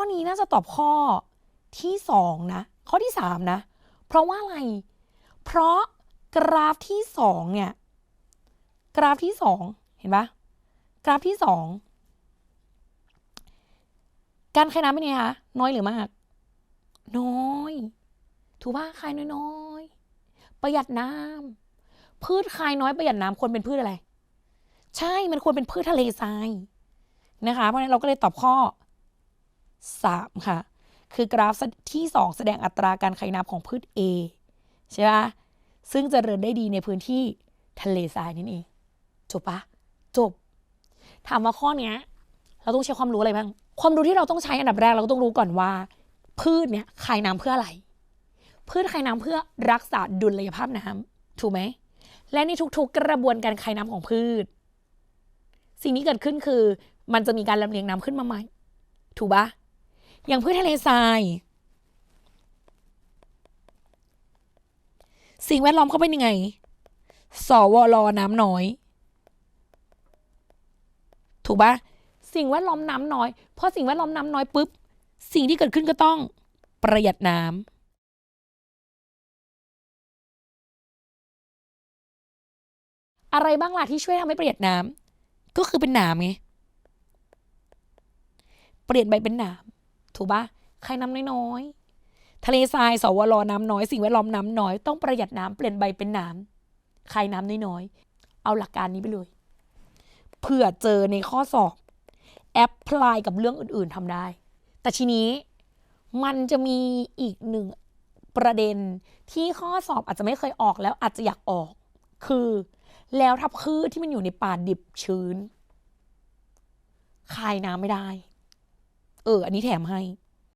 ข้อนี้น่าจะตอบข้อที่สองนะข้อที่สามนะ เพราะว่าอะไร เพราะกราฟที่สองเนี่ยกราฟที่สองเห็นปะกราฟที่สองการคายน้ำเป็นไงคะน้อยหรือมาก น้อยถูกป่ะคายน้อยๆประหยัดน้ำพืชคายน้อยประหยัดน้ำควรเป็นพืชอะไร ใช่มันควรเป็นพืชทะเลทรายนะคะ เพราะฉะนั้นเราก็เลยตอบข้อ สามค่ะ คือกราฟที่สองแสดงอัตราการคายน้ำของพืช A ใช่ปะซึ่งจเจริญได้ดีในพื้นที่ทะเลทรายนั่นเอง จบปะจบ ถามว่าข้อเนี้ย เราต้องใช้ความรู้อะไรบ้าง ความรู้ที่เราต้องใช้อันดับแรกเราก็ต้องรู้ก่อนว่า พืชเนี่ยคายน้ำเพื่ออะไร พืชคายน้ำเพื่อรักษาดุลยภาพน้ำถูกไหม และในทุกๆ กระบวนการคายน้ำของพืช สิ่งที่เกิดขึ้นคือ มันจะมีการลำเลียงน้ำขึ้นมาใหม่ ถูกปะ อย่างพืชทะเลทราย สิ่งแวดล้อมเขาเป็นยังไง สวรน้ำน้อย ถูกปะสิ่งแวดล้อมน้ำน้อยเพอสิ่งแวดล้อมน้ำน้อยปุ๊บ สิ่งที่เกิดขึ้นก็ต้องประหยัดน้ำอะไรบ้างล่ะที่ช่วยทำให้ประหยัดน้ำก็คือเป็นหนามไงเปลี่ยนใบเป็นหนาม ถูกปะใครน้ำน้อยๆทะเลทรายสวรน้ำน้อยสิ่งแวดล้อมน้ำน้อยต้องประหยัดน้ำเปลี่ยนใบเป็นนามใครน้ำน้อยๆเอาหลักการนี้ไปเลยเผื่อเจอในข้อสอบแอปพลายกับเรื่องอื่น ๆทำได้ แต่ทีนี้มันจะมีอีกหนึ่งประเด็นที่ข้อสอบอาจจะไม่เคยออกแล้วอาจจะอยากออก คือ แล้วถ้าพืชที่มันอยู่ในป่าดิบชื้น คายน้ำไม่ได้ เออ อันนี้แถมให้